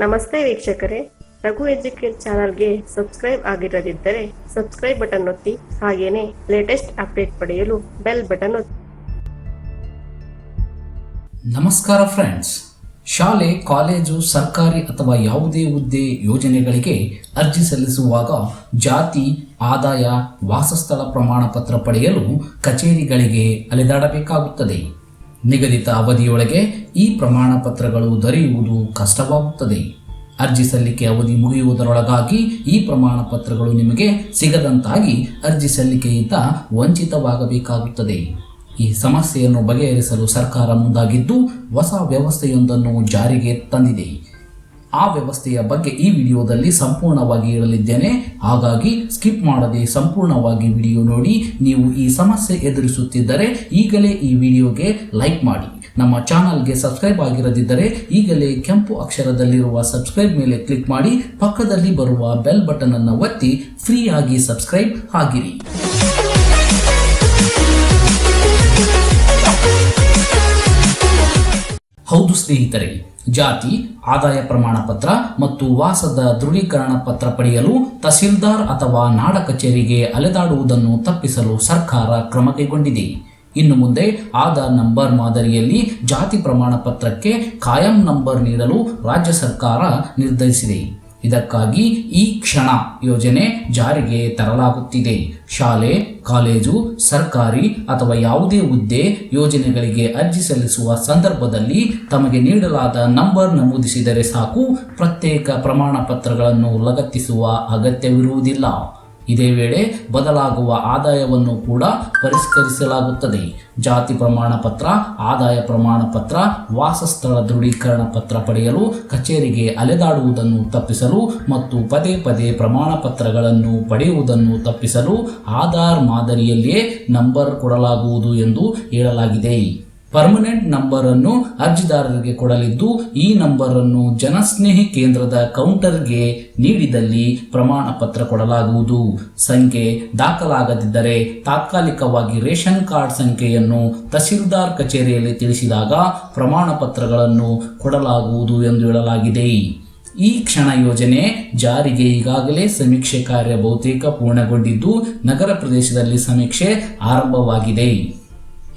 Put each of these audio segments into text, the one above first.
ನಮಸ್ತೆ ವೀಕ್ಷಕರೇ. ರಘು ಎಜುಕೇಟ್ ಚಾನಲ್ಗೆ ಸಬ್ಸ್ಕ್ರೈಬ್ ಆಗಿರದಿದ್ದರೆ ಸಬ್ಸ್ಕ್ರೈಬ್ ಬಟನ್ ಒತ್ತಿ, ಹಾಗೇನೇ ಲೇಟೆಸ್ಟ್ ಅಪ್ಡೇಟ್ ಪಡೆಯಲು ಬೆಲ್ ಬಟನ್ ಒತ್ತಿ. ನಮಸ್ಕಾರ ಫ್ರೆಂಡ್ಸ್ ಶಾಲೆ, ಕಾಲೇಜು, ಸರ್ಕಾರಿ ಅಥವಾ ಯಾವುದೇ ಹುದ್ದೆ ಯೋಜನೆಗಳಿಗೆ ಅರ್ಜಿ ಸಲ್ಲಿಸುವಾಗ ಜಾತಿ, ಆದಾಯ, ವಾಸಸ್ಥಳ ಪ್ರಮಾಣ ಪತ್ರ ಪಡೆಯಲು ಕಚೇರಿಗಳಿಗೆ ಅಲೆದಾಡಬೇಕಾಗುತ್ತದೆ. ನಿಗದಿತ ಅವಧಿಯೊಳಗೆ ಈ ಪ್ರಮಾಣ ಪತ್ರಗಳು ದೊರೆಯುವುದು ಕಷ್ಟವಾಗುತ್ತದೆ. ಅರ್ಜಿ ಸಲ್ಲಿಕೆ ಅವಧಿ ಮುಗಿಯುವುದರೊಳಗಾಗಿ ಈ ಪ್ರಮಾಣ ಪತ್ರಗಳು ನಿಮಗೆ ಸಿಗದಂತಾಗಿ ಅರ್ಜಿ ಸಲ್ಲಿಕೆಯಿಂದ ವಂಚಿತವಾಗಬೇಕಾಗುತ್ತದೆ. ಈ ಸಮಸ್ಯೆಯನ್ನು ಬಗೆಹರಿಸಲು ಸರ್ಕಾರ ಮುಂದಾಗಿದ್ದು, ಹೊಸ ವ್ಯವಸ್ಥೆಯೊಂದನ್ನು ಜಾರಿಗೆ ತಂದಿದೆ. ಆ ವ್ಯವಸ್ಥೆಯ ಬಗ್ಗೆ ಈ ವಿಡಿಯೋದಲ್ಲಿ ಸಂಪೂರ್ಣವಾಗಿ ಹೇಳಲಿದ್ದೇನೆ. ಹಾಗಾಗಿ ಸ್ಕಿಪ್ ಮಾಡದೆ ಸಂಪೂರ್ಣವಾಗಿ ವಿಡಿಯೋ ನೋಡಿ. ನೀವು ಈ ಸಮಸ್ಯೆ ಎದುರಿಸುತ್ತಿದ್ದರೆ ಈಗಲೇ ಈ ವಿಡಿಯೋಗೆ ಲೈಕ್ ಮಾಡಿ. ನಮ್ಮ ಚಾನಲ್ಗೆ ಸಬ್ಸ್ಕ್ರೈಬ್ ಆಗಿರದಿದ್ದರೆ ಈಗಲೇ ಕೆಂಪು ಅಕ್ಷರದಲ್ಲಿರುವ ಸಬ್ಸ್ಕ್ರೈಬ್ ಮೇಲೆ ಕ್ಲಿಕ್ ಮಾಡಿ ಪಕ್ಕದಲ್ಲಿ ಬರುವ ಬೆಲ್ ಬಟನ್ ಅನ್ನು ಒತ್ತಿ ಫ್ರೀ ಆಗಿ ಸಬ್ಸ್ಕ್ರೈಬ್ ಆಗಿರಿ. ಹೌದು ಸ್ನೇಹಿತರೆ, ಜಾತಿ, ಆದಾಯ ಪ್ರಮಾಣ ಪತ್ರ ಮತ್ತು ವಾಸದ ದೃಢೀಕರಣ ಪತ್ರ ಪಡೆಯಲು ತಹಸೀಲ್ದಾರ್ ಅಥವಾ ನಾಡ ಕಚೇರಿಗೆ ಅಲೆದಾಡುವುದನ್ನು ತಪ್ಪಿಸಲು ಸರ್ಕಾರ ಕ್ರಮ ಕೈಗೊಂಡಿದೆ. ಇನ್ನು ಮುಂದೆ ಆಧಾರ್ ನಂಬರ್ ಮಾದರಿಯಲ್ಲಿ ಜಾತಿ ಪ್ರಮಾಣ ಪತ್ರಕ್ಕೆ ಕಾಯಂ ನಂಬರ್ ನೀಡಲು ರಾಜ್ಯ ಸರ್ಕಾರ ನಿರ್ಧರಿಸಿದೆ. ಇದಕ್ಕಾಗಿ ಈ ಕ್ಷಣ ಯೋಜನೆ ಜಾರಿಗೆ ತರಲಾಗುತ್ತಿದೆ. ಶಾಲೆ, ಕಾಲೇಜು, ಸರ್ಕಾರಿ ಅಥವಾ ಯಾವುದೇ ಹುದ್ದೆ ಯೋಜನೆಗಳಿಗೆ ಅರ್ಜಿ ಸಲ್ಲಿಸುವ ಸಂದರ್ಭದಲ್ಲಿ ತಮಗೆ ನೀಡಲಾದ ನಂಬರ್ ನಮೂದಿಸಿದರೆ ಸಾಕು. ಪ್ರತ್ಯೇಕ ಪ್ರಮಾಣ ಪತ್ರಗಳನ್ನು ಲಗತ್ತಿಸುವ ಅಗತ್ಯವಿರುವುದಿಲ್ಲ. ಇದೇ ವೇಳೆ ಬದಲಾಗುವ ಆದಾಯವನ್ನು ಕೂಡ ಪರಿಷ್ಕರಿಸಲಾಗುತ್ತದೆ. ಜಾತಿ ಪ್ರಮಾಣ ಪತ್ರ, ಆದಾಯ ಪ್ರಮಾಣ ಪತ್ರ, ವಾಸಸ್ಥಳ ದೃಢೀಕರಣ ಪತ್ರ ಪಡೆಯಲು, ಕಚೇರಿಗೆ ಅಲೆದಾಡುವುದನ್ನು ತಪ್ಪಿಸಲು ಮತ್ತು ಪದೇ ಪದೇ ಪ್ರಮಾಣ ಪತ್ರಗಳನ್ನು ಪಡೆಯುವುದನ್ನು ತಪ್ಪಿಸಲು ಆಧಾರ್ ಮಾದರಿಯಲ್ಲಿಯೇ ನಂಬರ್ ಕೊಡಲಾಗುವುದು ಎಂದು ಹೇಳಲಾಗಿದೆ. ಪರ್ಮನೆಂಟ್ ನಂಬರ್ ಅನ್ನು ಅರ್ಜಿದಾರರಿಗೆ ಕೊಡಲಿದ್ದು, ಈ ನಂಬರ್ ಅನ್ನು ಜನಸ್ನೇಹಿ ಕೇಂದ್ರದ ಕೌಂಟರ್ಗೆ ನೀಡಿದಲ್ಲಿ ಪ್ರಮಾಣ ಪತ್ರ ಕೊಡಲಾಗುವುದು. ಸಂಖ್ಯೆ ದಾಖಲಾಗದಿದ್ದರೆ ತಾತ್ಕಾಲಿಕವಾಗಿ ರೇಷನ್ ಕಾರ್ಡ್ ಸಂಖ್ಯೆಯನ್ನು ತಹಸೀಲ್ದಾರ್ ಕಚೇರಿಯಲ್ಲಿ ತಿಳಿಸಿದಾಗ ಪ್ರಮಾಣ ಪತ್ರಗಳನ್ನು ಕೊಡಲಾಗುವುದು ಎಂದು ಹೇಳಲಾಗಿದೆ. ಈ ಕ್ಷಣ ಯೋಜನೆ ಜಾರಿಗೆ ಈಗಾಗಲೇ ಸಮೀಕ್ಷೆ ಕಾರ್ಯ ಬಹುತೇಕ ಪೂರ್ಣಗೊಂಡಿದ್ದು, ನಗರ ಪ್ರದೇಶದಲ್ಲಿ ಸಮೀಕ್ಷೆ ಆರಂಭವಾಗಿದೆ.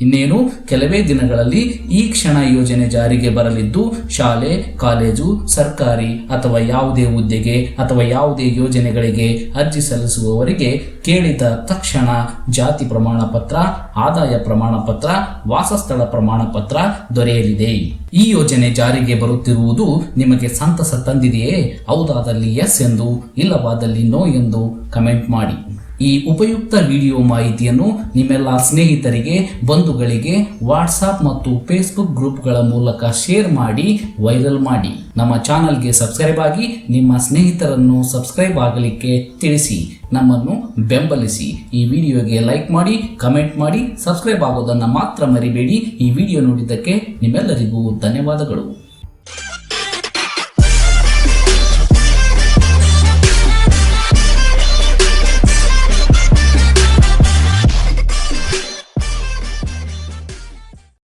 ಇನ್ನೇನು? ಕೆಲವೇ ದಿನಗಳಲ್ಲಿ ಈ ಕ್ಷಣ ಯೋಜನೆ ಜಾರಿಗೆ ಬರಲಿದ್ದು, ಶಾಲೆ, ಕಾಲೇಜು, ಸರ್ಕಾರಿ ಅಥವಾ ಯಾವುದೇ ಹುದ್ದೆಗೆ ಅಥವಾ ಯಾವುದೇ ಯೋಜನೆಗಳಿಗೆ ಅರ್ಜಿ ಸಲ್ಲಿಸುವವರಿಗೆ ಕೇಳಿದ ತಕ್ಷಣ ಜಾತಿ ಪ್ರಮಾಣ ಪತ್ರ, ಆದಾಯ ಪ್ರಮಾಣ ಪತ್ರ, ವಾಸಸ್ಥಳ ಪ್ರಮಾಣ ಪತ್ರ ದೊರೆಯಲಿದೆ. ಈ ಯೋಜನೆ ಜಾರಿಗೆ ಬರುತ್ತಿರುವುದು ನಿಮಗೆ ಸಂತಸ ತಂದಿದೆಯೇ? ಹೌದಾದಲ್ಲಿ ಎಸ್ ಎಂದು, ಇಲ್ಲವಾದಲ್ಲಿ ನೋ ಎಂದು ಕಮೆಂಟ್ ಮಾಡಿ. ಈ ಉಪಯುಕ್ತ ವಿಡಿಯೋ ಮಾಹಿತಿಯನ್ನು ನಿಮ್ಮೆಲ್ಲ ಸ್ನೇಹಿತರಿಗೆ, ಬಂಧುಗಳಿಗೆ ವಾಟ್ಸಾಪ್ ಮತ್ತು ಫೇಸ್ಬುಕ್ ಗ್ರೂಪ್ಗಳ ಮೂಲಕ ಶೇರ್ ಮಾಡಿ, ವೈರಲ್ ಮಾಡಿ. ನಮ್ಮ ಚಾನಲ್ಗೆ ಸಬ್ಸ್ಕ್ರೈಬ್ ಆಗಿ, ನಿಮ್ಮ ಸ್ನೇಹಿತರನ್ನು ಸಬ್ಸ್ಕ್ರೈಬ್ ಆಗಲಿಕ್ಕೆ ತಿಳಿಸಿ. ನಮ್ಮನ್ನು ಬೆಂಬಲಿಸಿ. ಈ ವಿಡಿಯೋಗೆ ಲೈಕ್ ಮಾಡಿ, ಕಮೆಂಟ್ ಮಾಡಿ, ಸಬ್ಸ್ಕ್ರೈಬ್ ಆಗೋದನ್ನು ಮಾತ್ರ ಮರಿಬೇಡಿ. ಈ ವಿಡಿಯೋ ನೋಡಿದ್ದಕ್ಕೆ ನಿಮ್ಮೆಲ್ಲರಿಗೂ ಧನ್ಯವಾದಗಳು.